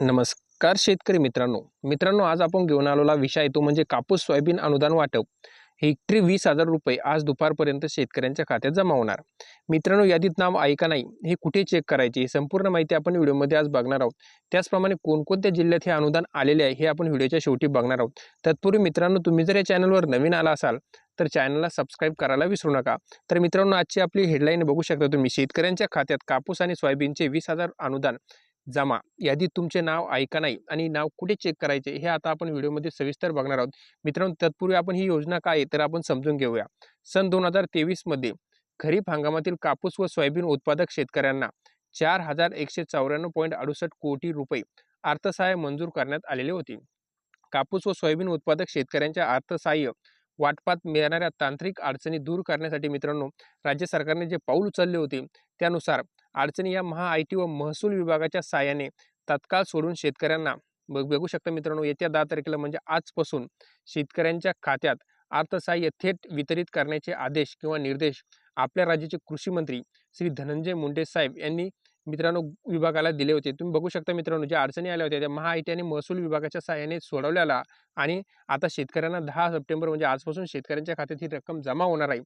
नमस्कार शेतकरी मित्रांनो. मित्रांनो आज आपण घेऊन आलेला विषय तो म्हणजे कापूस सोयाबीन अनुदान वाटप. हेक्टरी वीस हजार रुपये आज दुपारपर्यंत शेतकऱ्यांच्या खात्यात जमा होणार. मित्रांनो यादीत नाव ऐका नाही हे कुठे चेक करायचे ही संपूर्ण माहिती आपण व्हिडिओमध्ये आज बघणार आहोत. त्याचप्रमाणे कोणकोणत्या जिल्ह्यात हे अनुदान आलेले आहे हे आपण व्हिडिओच्या शेवटी बघणार आहोत. तत्पूर्वी मित्रांनो तुम्ही जर या चॅनलवर नवीन आला असाल तर चॅनलला सबस्क्राईब करायला विसरू नका. तर मित्रांनो आजची आपली हेडलाईन बघू शकता तुम्ही. शेतकऱ्यांच्या खात्यात कापूस आणि सोयाबीनचे वीस हजार अनुदान. जमा. यादीत तुमचे नाव ऐका नाही आणि नाव कुठे चेक करायचे हे आता आपण व्हिडिओमध्ये सविस्तर बघणार आहोत. मित्रांनो तत्पूर्वी आपण ही योजना काय आहे तर आपण समजून घेऊया. सन दोन हजार तेवीसमध्ये खरीप हंगामातील कापूस व सोयाबीन उत्पादक शेतकऱ्यांना चार हजार एकशे चौऱ्याण्णव पॉईंट अडुसष्ट कोटी रुपये अर्थसहाय्य मंजूर करण्यात आलेले होते. कापूस व सोयाबीन उत्पादक शेतकऱ्यांच्या अर्थसहाय्य वाटपात मिळणाऱ्या तांत्रिक अडचणी दूर करण्यासाठी मित्रांनो राज्य सरकारने जे पाऊल उचलले होते त्यानुसार अडचणी या महा आय टी व महसूल विभागाच्या साहाय्याने तत्काळ सोडून शेतकऱ्यांना बघ बघू शकता मित्रांनो येत्या दहा तारखेला म्हणजे आजपासून शेतकऱ्यांच्या खात्यात अर्थसहाय्य थेट वितरित करण्याचे आदेश किंवा निर्देश आपल्या राज्याचे कृषी मंत्री श्री धनंजय मुंडे साहेब यांनी मित्रांनो विभागाला दिले होते. तुम्ही बघू शकता मित्रांनो ज्या अडचणी आल्या होत्या त्या महा आय टी आणि महसूल विभागाच्या साहाय्याने सोडवल्याला आणि आता शेतकऱ्यांना दहा सप्टेंबर म्हणजे आजपासून शेतकऱ्यांच्या खात्यात ही रक्कम जमा होणार आहे.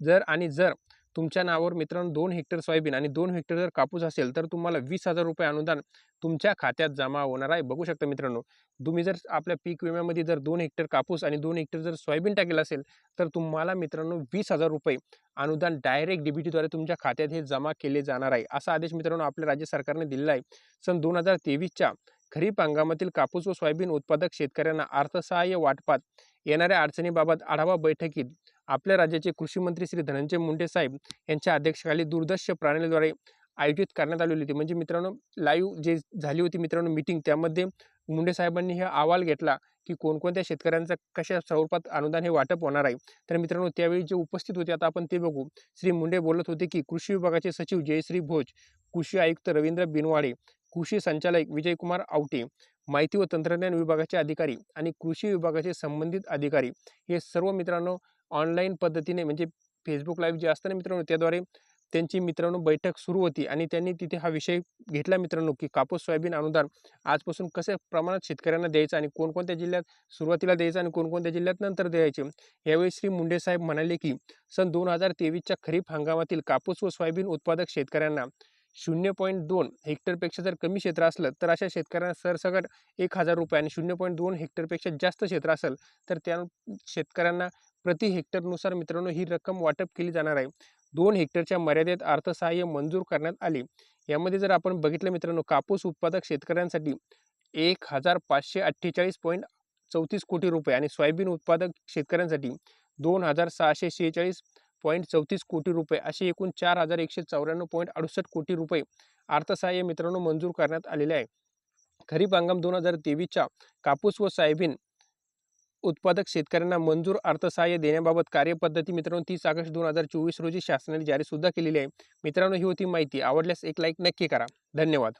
जर आणि जर तुमच्या नावावर मित्रांनो दोन हेक्टर सोयाबीन आणि दोन हेक्टर जर कापूस असेल तर तुम्हाला वीस हजार रुपये अनुदान तुमच्या खात्यात जमा होणार आहे. बघू शकता मित्रांनो तुम्ही जर आपल्या पीक विम्यामध्ये जर दोन हेक्टर कापूस आणि दोन हेक्टर जर सोयाबीन टाकेल असेल तर तुम्हाला मित्रांनो वीस हजार रुपये अनुदान डायरेक्ट डीबीटीद्वारे तुमच्या खात्यात हे जमा केले जाणार आहे. असा आदेश मित्रांनो आपल्या राज्य सरकारने दिलेला आहे. सन दोन हजार तेवीसच्या खरीप हंगामातील कापूस व सोयाबीन उत्पादक शेतकऱ्यांना अर्थसहाय्य वाटपात येणाऱ्या अडचणीबाबत आढावा बैठकीत आपल्या राज्याचे कृषी मंत्री श्री धनंजय मुंडे साहेब यांच्या अध्यक्षतेखाली दूरदृश्य प्रणालीद्वारे आयोजित करण्यात आलेली होती. म्हणजे मित्रांनो लाईव्ह जे झाली होती मित्रांनो मीटिंग त्यामध्ये मुंडे साहेबांनी हे अहवाल घेतला की कोणकोणत्या शेतकऱ्यांचं कशा स्वरूपात अनुदान हे वाटप होणार आहे. तर मित्रांनो त्यावेळी जे उपस्थित होते आता आपण ते बघू. श्री मुंडे बोलत होते की कृषी विभागाचे सचिव जयश्री भोज कृषी आयुक्त रवींद्र बिनवाडे कृषी संचालक विजयकुमार आवटे माहिती व तंत्रज्ञान विभागाचे अधिकारी आणि कृषी विभागाचे संबंधित अधिकारी हे सर्व मित्रांनो ऑनलाईन पद्धतीने म्हणजे फेसबुक लाईव्ह जे असतं ना मित्रांनो त्याद्वारे त्यांची मित्रांनो बैठक सुरू होती आणि त्यांनी तिथे हा विषय घेतला मित्रांनो की कापूस सोयाबीन अनुदान आजपासून कशा प्रमाणात शेतकऱ्यांना द्यायचं आणि कोणकोणत्या जिल्ह्यात सुरुवातीला द्यायचं आणि कोणकोणत्या जिल्ह्यात नंतर द्यायचे. यावेळी श्री मुंडे साहेब म्हणाले की सन दोन हजार तेवीसच्या खरीप हंगामातील कापूस व सोयाबीन उत्पादक शेतकऱ्यांना शून्य पॉईंट दोन हेक्टरपेक्षा जर कमी क्षेत्र असलं तर अशा शेतकऱ्यांना सरसकट एक हजार रुपये आणि शून्य पॉईंट दोन हेक्टरपेक्षा जास्त क्षेत्र असेल तर त्या शेतकऱ्यांना प्रति हेक्टरनुसार मित्रांनो ही रक्कम वाटप केली जाणार आहे. दोन हेक्टरच्या मर्यादेत अर्थसहाय्य मंजूर करण्यात आले. यामध्ये जर आपण बघितलं मित्रांनो कापूस उत्पादक शेतकऱ्यांसाठी एक हजार पाचशे अठ्ठेचाळीस पॉईंट चौतीस कोटी रुपये आणि सोयाबीन उत्पादक शेतकऱ्यांसाठी दोन हजार सहाशे शेहेचाळीस पॉईंट चौतीस कोटी रुपये असे एकूण चार हजार एकशे चौऱ्याण्णव पॉईंट अडुसष्ट कोटी रुपये अर्थसहाय्य मित्रांनो मंजूर करण्यात आलेले आहे. खरीप हंगाम दोन हजार तेवीसच्या कापूस व सोयाबीन उत्पादक शेतकऱ्यांना मंजूर अर्थसहाय्य देण्याबाबत कार्यपद्धती मित्रांनो तीस ऑगस्ट दोन हजार चोवीस रोजी शासनाने जारी सुद्धा केलेली आहे. मित्रांनो ही होती माहिती. आवडल्यास एक लाईक नक्की करा. धन्यवाद.